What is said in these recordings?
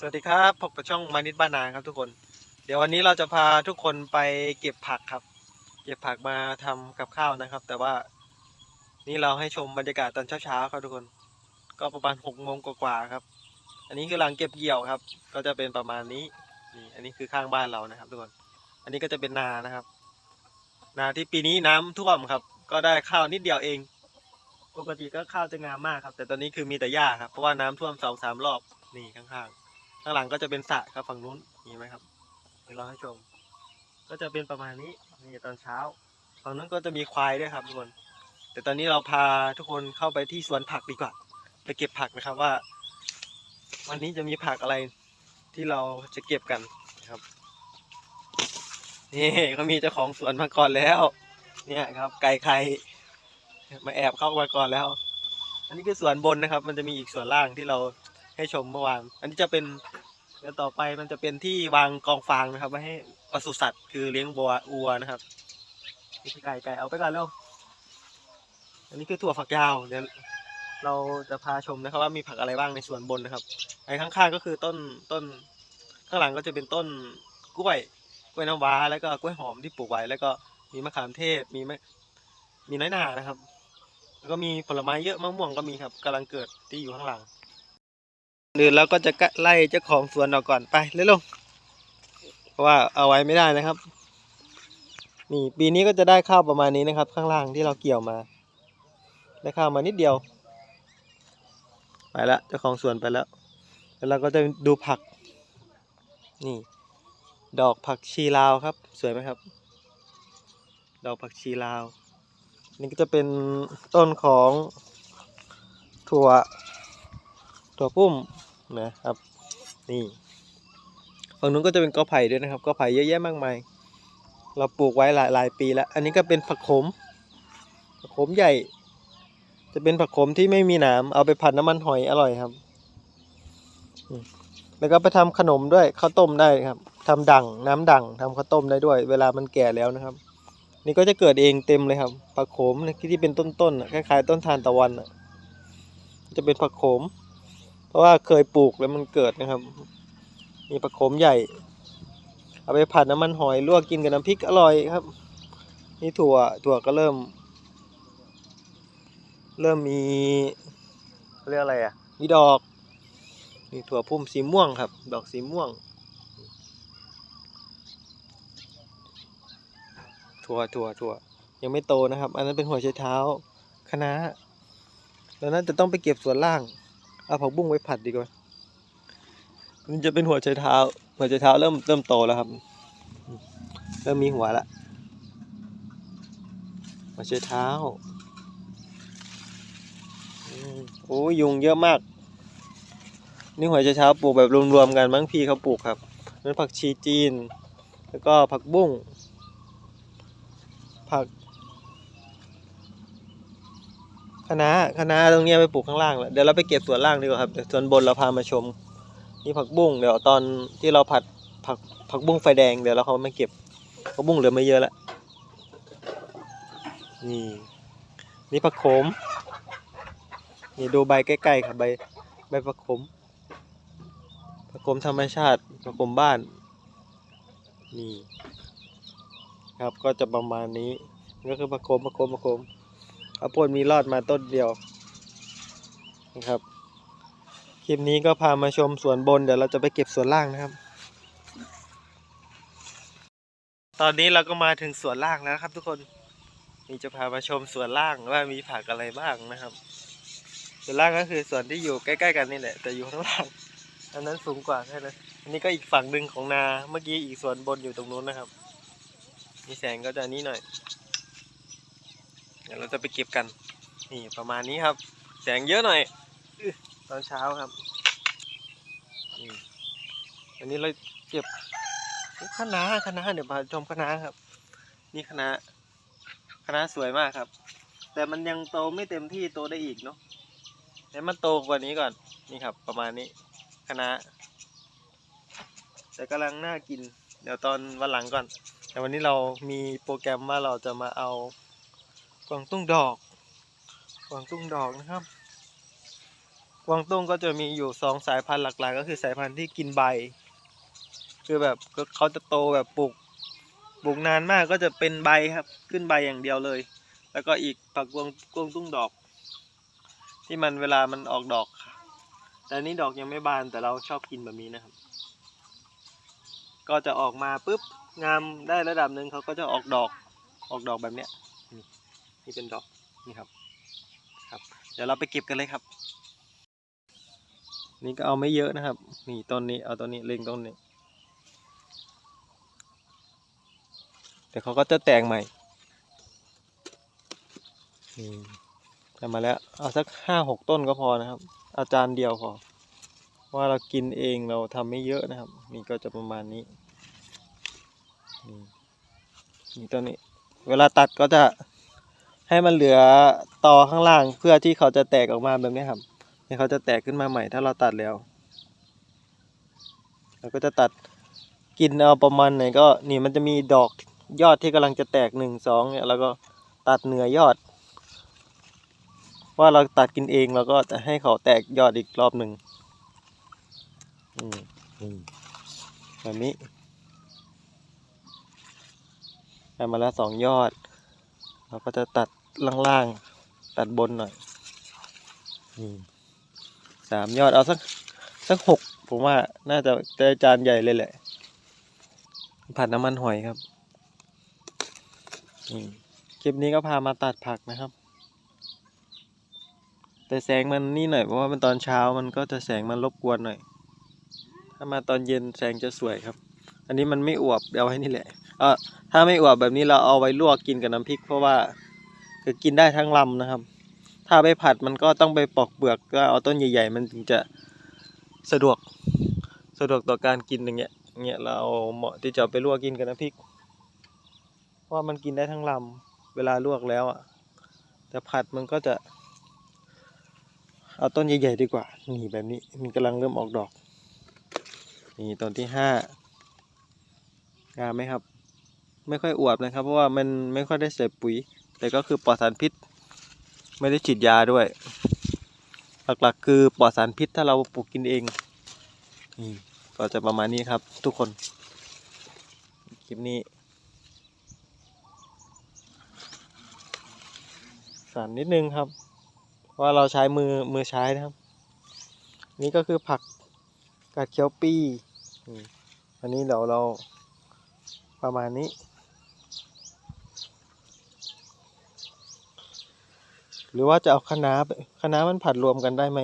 สวัสดีครับพบกับช่องมานิดบ้านนาครับทุกคน เดี๋ยววันนี้เราจะพาทุกคนไปเก็บผักครับ เก็บผักมาทำกับข้าวนะครับ แต่ว่านี่เราให้ชมบรรยากาศตอนเช้าๆครับทุกคน ก็ประมาณหกโมงกว่าๆครับ อันนี้คือหลังเก็บเกี่ยวครับ ก็จะเป็นประมาณนี้นี่อันนี้คือข้างบ้านเรานะครับทุกคน อันนี้ก็จะเป็นนานะครับ นาที่ปีนี้น้ำท่วมครับ ก็ได้ข้าวนิดเดียวเอง ปกติก็ข้าวจะงามมากครับ แต่ตอนนี้คือมีแต่หญ้าครับเพราะว่าน้ำท่วมสองสามรอบนี่ข้างๆ ข้างหลังก็จะเป็นสระครับฝั่งนู้นเห็นไหมครับเดี๋ยวเราให้ชม ก็จะเป็นประมาณนี้นี่ตอนเช้าฝั่งนู้นก็จะมีควายด้วยครับทุกคน แต่ตอนนี้เราพาทุกคนเข้าไปที่สวนผักดีกว่า ไปเก็บผักนะครับว่า วันนี้จะมีผักอะไรที่เราจะเก็บกันนะครับนี่เขามีเจ้าของสวนมาก่อนแล้ว เนี่ยครับ ไก่ไข่มาแอบเข้ามาก่อนแล้ว อันนี้คือสวนบนนะครับ มันจะมีอีกสวนล่างที่เราให้ชมเมื่อวาน อันนี้จะเป็น ดี๋ยวต่อไปมันจะเป็นที่วางกองฟางนะครับไว้ให้ปศุสัตว์คือเลี้ยงบัวอัวนะครับนี่ไก่ไก่เอาไปก่อนเร็วอันนี้คือถั่วฝักยาวเดี๋ยวเราจะพาชมนะครับว่ามีผักอะไรบ้างในส่วนบนนะครับไอ้ข้างๆก็คือต้นต้น ข้างหลังก็จะเป็นต้นกล้วยกล้วยน้ำว้าแล้วก็กล้วยหอมที่ปลูกไว้ แล้วก็มีมะขามเทศมีมะมีน้อยหนานะครับ แล้วก็มีผลไม้เยอะมะม่วงก็มีครับกำลังเกิดที่อยู่ข้างหลัง อื่นเราก็จะไล่เจ้าของสวนออกก่อนไปเร็วๆเพราะว่าเอาไว้ไม่ได้นะครับนี่ปีนี้ก็จะได้ข้าวประมาณนี้นะครับ ข้างล่างที่เราเกี่ยวมาได้ข้าวมานิดเดียว ไปแล้วเจ้าของสวนไปแล้ว แล้วเราก็จะดูผัก นี่ ดอกผักชีลาวครับ สวยไหมครับ ดอกผักชีลาว นี่ก็จะเป็นต้นของถั่วถั่วปุ้ม นะครับ นี่ฝั่งนู้นก็จะเป็นกอไผ่ด้วยนะครับกอไผ่เยอะแยะมากมาย เราปลูกไว้หลายหลายปีแล้ว อันนี้ก็เป็นผักขมผักขมใหญ่ จะเป็นผักขมที่ไม่มีหนามเอาไปผัดน้ำมันหอยอร่อยครับ แล้วก็ไปทำขนมด้วยข้าวต้มได้ครับทำดั่งน้ำดั่งทำข้าวต้มได้ด้วย เวลามันแก่แล้วนะครับ นี่ก็จะเกิดเองเต็มเลยครับผักโขมที่เป็นต้นๆคล้ายๆต้นทานตะวันจะเป็นผักโขม ราะว่าเคยปลูกแล้วมันเกิดนะครับ มีผักโขมใหญ่ เอาไปผัดน้ำมันหอยลวกกินกับน้ำพริกอร่อยครับ นี่ถั่วถั่วก็เริ่ม เริ่มมีเรียกอะไรอะ มีดอกนี่ถั่วพุ่มสีม่วงครับ ดอกสีม่วง ถั่วถั่วถั่วยังไม่โตนะครับ อันนั้นเป็นหัวไชเท้าคณะน้าแล้วน่าจะต้องไปเก็บส่วนล่าง เอาผักบุ้งไว้ผัดดีกว่ามันจะเป็นหัวไชเท้า หัวไชเท้าเริ่มเริ่มโตแล้วครับ เริ่มมีหัวละหัวไชเท้าโอ้ยุงเยอะมาก นี่หัวไชเท้าปลูกแบบรวมๆกันมั้งพี่เขาปลูกครับนั้นผักชีจีน แล้วก็ผักบุ้งผัก คณะน้าคะตรงเนี้ยไปปลูกข้างล่างแล้วเดี๋ยวเราไปเก็บส่วนล่างดีกว่าครับเดี๋ยวส่วนบนเราพามาชมนี่ผักบุ้งเดี๋ยวตอนที่เราผัดผักผักบุ้งไฟแดงเดี๋ยวเราเขามาเก็บผักบุ้งเหลือไม่เยอะแล้วนี่นี่ผักโขมนี่ดูใบใกล้ๆครับใบใบผักโขมผักโขมธรรมชาติผักโขมบ้านนี่ครับก็จะประมาณนี้ก็คือประโคมประโคมประโคม ข้าวโพดมีรอดมาต้นเดียวนะครับ คลิปนี้ก็พามาชมสวนบน เดี๋ยวเราจะไปเก็บสวนล่างนะครับ ตอนนี้เราก็มาถึงสวนล่างแล้วครับ ทุกคนนี่จะพามาชมสวนล่างว่ามีผักอะไรบ้างนะครับสวนล่างก็คือสวนที่อยู่ใกล้ๆกันนี่แหละแต่อยู่ข้างล่างอันนั้นสูงกว่าแค่นั้นอันนี้ก็อีกฝั่งหนึ่งของนาเมื่อกี้อีกสวนบนอยู่ตรงนู้นนะครับ มีแสงก็จะนี้หน่อย เดี๋ยวเราจะไปเก็บกัน นี่ประมาณนี้ครับ แสงเยอะหน่อยตอนเช้าครับอันนี้เราเก็บคณะน้าคะเดี๋ยวมาชมคณะครับ นี่คณะน้าคะสวยมากครับ แต่มันยังโตไม่เต็มที่โตได้อีกเนาะให้มันโตกว่านี้ก่อนนี่ครับ ประมาณนี้คณะแต่กำลังน่ากิน เดี๋ยวตอนวันหลังก่อน แต่วันนี้เรามีโปรแกรมว่าเราจะมาเอา กวางตุ้งดอก กวางตุ้งดอกนะครับ กวางตุ้งก็จะมีอยู่สองสายพันธุ์หลักๆ ก็คือสายพันธุ์ที่กินใบ คือแบบก็เขาจะโตแบบปลูกปลูกนานมากก็จะเป็นใบครับ ขึ้นใบอย่างเดียวเลย แล้วก็อีกผักกวางกวางตุ้งดอก ที่มันเวลามันออกดอกแต่นนี้ดอกยังไม่บานแต่เราชอบกินแบบนี้นะครับ ก็จะออกมาปุ๊บงามได้ระดับหนึ่งเขาก็จะออกดอกออกดอกแบบเนี้ย นี่เป็นดอกนี่ครับครับ เดี๋ยวเราไปเก็บกันเลยครับ นี่ก็เอาไม่เยอะนะครับ นี่ต้นนี้เอาต้นนี้เล็งต้นนี้เดี๋ยวเขาก็จะแตกใหม่นี่ได้มาแล้วเอาสักห้าหกต้นก็พอนะครับ อาจารย์เดียวพอว่าเรากินเองเราทำไม่เยอะนะครับ นี่ก็จะประมาณนี้นี่นี่ต้นนี้ เวลาตัดก็จะ ให้มันเหลือตอข้างล่างเพื่อที่เขาจะแตกออกมาแบบนี้ครับให้เขาจะแตกขึ้นมาใหม่ถ้าเราตัดแล้วเราก็จะตัดกินเอาประมาณไหนก็นี่มันจะมีดอกยอดที่กำลังจะแตกหนึ่งสองเนี่ยแล้วก็ตัดเหนือยอด ว่าเราตัดกินเองเราก็จะให้เขาแตกยอดอีกรอบหนึ่งอืมอืมแบบนี้ได้มาแล้วสองยอด เราก็จะตัดล่างๆ ตัดบนหน่อยนี่สามยอดเอาสักสักหกผมว่าน่าจะได้จานใหญ่เลยแหละ ผัดน้ำมันหอยครับนี่คลิปนี้ก็พามาตัดผักนะครับ แต่แสงมันนี่หน่อยเพราะว่ามันตอนเช้ามันก็จะแสงมันรบกวนหน่อย ถ้ามาตอนเย็นแสงจะสวยครับ อันนี้มันไม่อวบเอาไว้นี่แหละ เออถ้าไม่อวบแบบนี้เราเอาไว้ลวกกินกับน้ำพริก เพราะว่าคือกินได้ทั้งลำนะครับ ถ้าไปผัดมันก็ต้องไปปอกเปลือกก็เอาต้นใหญ่ ๆ มันถึงจะสะดวกสะดวกต่อการกินอย่างเงี้ยเงี้ยเราเหมาะที่จะไปลวกกินกับน้ำพริกเพราะว่ามันกินได้ทั้งลำเวลาลวกแล้วอะแต่ผัดมันก็จะ เอาต้นใหญ่ๆดีกว่า นี่แบบนี้มันกำลังเริ่มออกดอก นี่ต้นที่ห้างามไหมครับ ไม่ค่อยอวบนะครับ เพราะว่ามันไม่ค่อยได้ใส่ปุ๋ย แต่ก็คือปลอดสารพิษ ไม่ได้ฉีดยาด้วย หลักๆ คือปลอดสารพิษถ้าเราปลูกกินเองนี่ก็จะประมาณนี้ครับ ทุกคน คลิปนี้สั่นนิดนึงครับเพราะว่าเราใช้มือมือใช้นะครับ นี่ก็คือผักกาดเขียวปีอันนี้เดี๋ยวเราประมาณนี้ หรือว่าจะเอาคะน้าคะน้ามันผัดรวมกันได้ไหม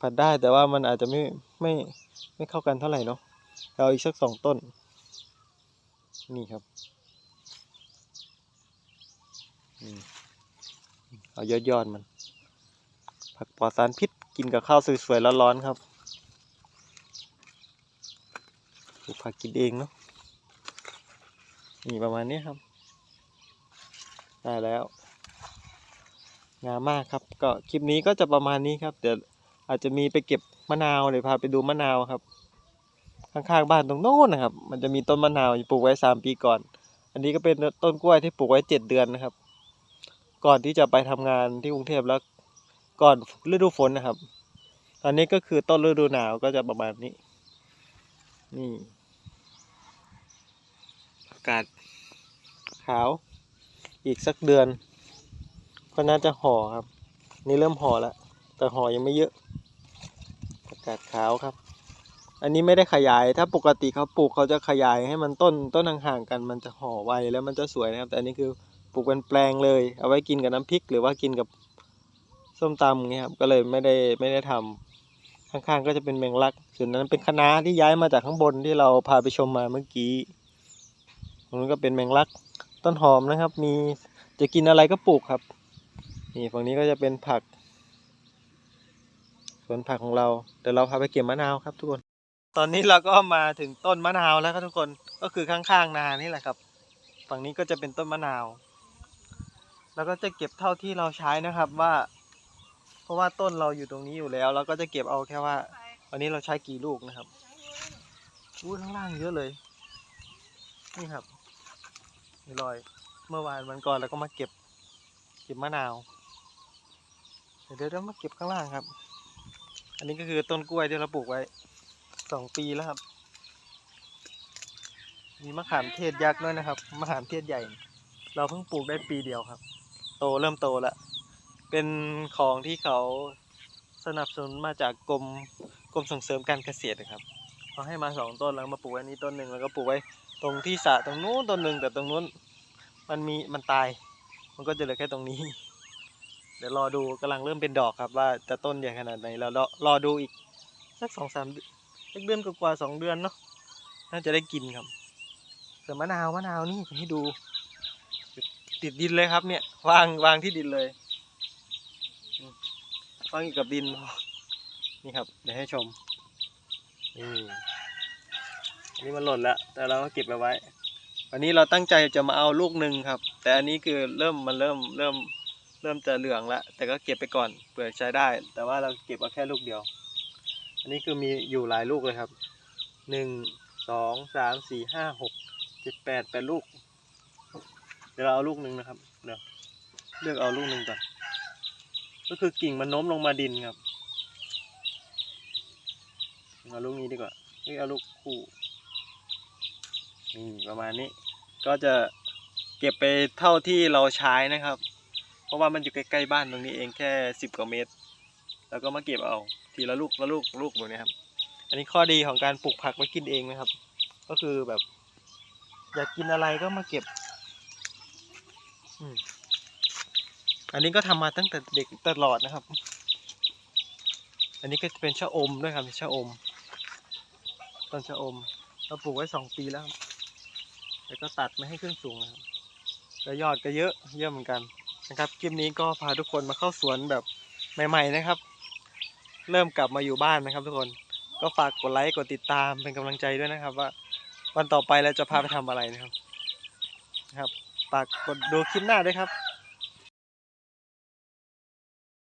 ผัดได้แต่ว่ามันอาจจะไม่ไม่ไม่เข้ากันเท่าไหร่เนาะเอาอีกสักสองต้น นี่ครับนี่เอายอดยอดมัน ผักปลอดสารพิษกินกับข้าวสวยๆร้อนๆครับปลูกผักกินเองเนาะนี่ประมาณนี้ครับ ได้แล้ว งามมากครับ ก็คลิปนี้ก็จะประมาณนี้ครับ เดี๋ยวอาจจะมีไปเก็บมะนาวเดี๋ยวพาไปดูมะนาวครับ ข้างๆบ้านตรงโน้นนะครับ มันจะมีต้นมะนาวปลูกไว้สามปีก่อน อันนี้ก็เป็นต้นกล้วยที่ปลูกไว้เจ็ดเดือนนะครับ ก่อนที่จะไปทำงานที่กรุงเทพแล้วก่อนฤดูฝนนะครับ ตอนนี้ก็คือต้นฤดูหนาวก็จะประมาณนี้ นี่อากาศขาวอีกสักเดือน ก็น่าจะห่อครับ นี่เริ่มห่อแล้ว แต่ห่อยังไม่เยอะอากาศขาวครับ อันนี้ไม่ได้ขยาย ถ้าปกติเขาปลูกเขาจะขยายให้มันต้นต้นห่างๆกันมันจะห่อไวแล้วมันจะสวยนะครับ แต่อันนี้คือปลูกเป็นแปลงเลย เอาไว้กินกับน้ำพริก หรือว่ากินกับส้มตำเงี้ยครับ ก็เลยไม่ได้ไม่ได้ทำข้างๆก็จะเป็นแมงลัก ส่วนนั้นเป็นคะน้าที่ย้ายมาจากข้างบนที่เราพาไปชมมาเมื่อกี้ตรงนั้นก็เป็นแมงลัก ต้นหอมนะครับ มีจะกินอะไรก็ปลูกครับ นี่ฝั่งนี้ก็จะเป็นผัก สวนผักของเราเดี๋ยวเราพาไปเก็บมะนาวครับทุกคน ตอนนี้เราก็มาถึงต้นมะนาวแล้วครับทุกคนก็คือข้างๆนานี่แหละครับ ฝั่งนี้ก็จะเป็นต้นมะนาวแล้วก็จะเก็บเท่าที่เราใช้นะครับว่า เพราะว่าต้นเราอยู่ตรงนี้อยู่แล้วเราก็จะเก็บเอาแค่ว่าวันนี้เราใช้กี่ลูกนะครับอู้ข้างล่างเยอะเลย นี่ครับนี่รอย เมื่อวานวันก่อนเราก็มาเก็บ เก็บมะนาว เดี๋ยวเดี๋ยวมาเก็บข้างล่างครับ อันนี้ก็คือต้นกล้วยที่เราปลูกไว้สองปีแล้วครับ มีมะขามเทศยักษ์ด้วยนะครับ มะขามเทศใหญ่ เราเพิ่งปลูกได้ปีเดียวครับ โตเริ่มโตแล้ว เป็นของที่เขาสนับสนุนมาจากกรมกรมส่งเสริมการเกษตรนะครับเขาให้มาสองต้นแล้วมาปลูกไว้นี้ต้นหนึ่งแล้วก็ปลูกไว้ตรงที่สระตรงนู้นต้นหนึ่งแต่ตรงนู้น มันมีมันตาย มันก็จะเหลือแค่ตรงนี้ เดี๋ยวรอดูกำลังเริ่มเป็นดอกครับว่าจะต้นใหญ่ขนาดไหนแล้วรอรอดูอีกสักสองสามเดือนสักเดือนกว่าๆสองเดือนเนาะน่าจะได้กินครับส่วนมะนาวมะนาวนี่จะให้ดู ติดดินเลยครับเนี่ยวางวางที่ดินเลยวางอยู่กับดินนี่ครับ เดี๋ยวให้ชมอันนี้มันหล่นแล้ว แต่เราก็เก็บเอาไว้ วันนี้เราตั้งใจจะมาเอาลูกหนึ่งครับ แต่อันนี้คือเริ่มมันเริ่มเริ่ม เริ่มจะเหลืองแล้วแต่ก็เก็บไปก่อนเผื่อใช้ได้ แต่ว่าเราเก็บเอาแค่ลูกเดียว อันนี้คือมีอยู่หลายลูกเลยครับหนึ่งสองสามสี่ห้าหกเจ็ดแปดแปดลูก เดี๋ยวเราเอาลูกหนึ่งนะครับเดี๋ยวเลือกเอาลูกหนึ่งก่อนก็คือกิ่งมันโน้มลงมาดินครับเอาลูกนี้ดีกว่าเอ้ยเอาลูกคู่นี่ประมาณนี้ ก็จะเก็บไปเท่าที่เราใช้นะครับ เพราะว่ามันอยู่ใกล้ๆบ้านตรงนี้เองแค่สิบกว่าเมตร แล้วก็มาเก็บเอาทีละลูกละลูกลูกแบบนี้ครับอันนี้ข้อดีของการปลูกผักไว้กินเองนะครับ ก็คือแบบ อยากกินอะไรก็มาเก็บอันนี้ก็ทำมาตั้งแต่เด็กตลอดนะครับ อันนี้ก็จะเป็นชะอมด้วยครับชะอม ต้นชะอม เราปลูกไว้สองปีแล้วแต่ก็ตัดไม่ให้ขึ้นสูงนะครับแล้วยอดก็เยอะเยอะเหมือนกัน นะครับคลิปนี้ก็พาทุกคนมาเข้าสวนแบบใหม่ๆนะครับ เริ่มกลับมาอยู่บ้านนะครับ ทุกคนก็ฝากกดไลค์กดติดตามเป็นกำลังใจด้วยนะครับ ว่าวันต่อไปเราจะพาไปทำอะไรนะครับนะครับฝากกดดูคลิปหน้าด้วยครับ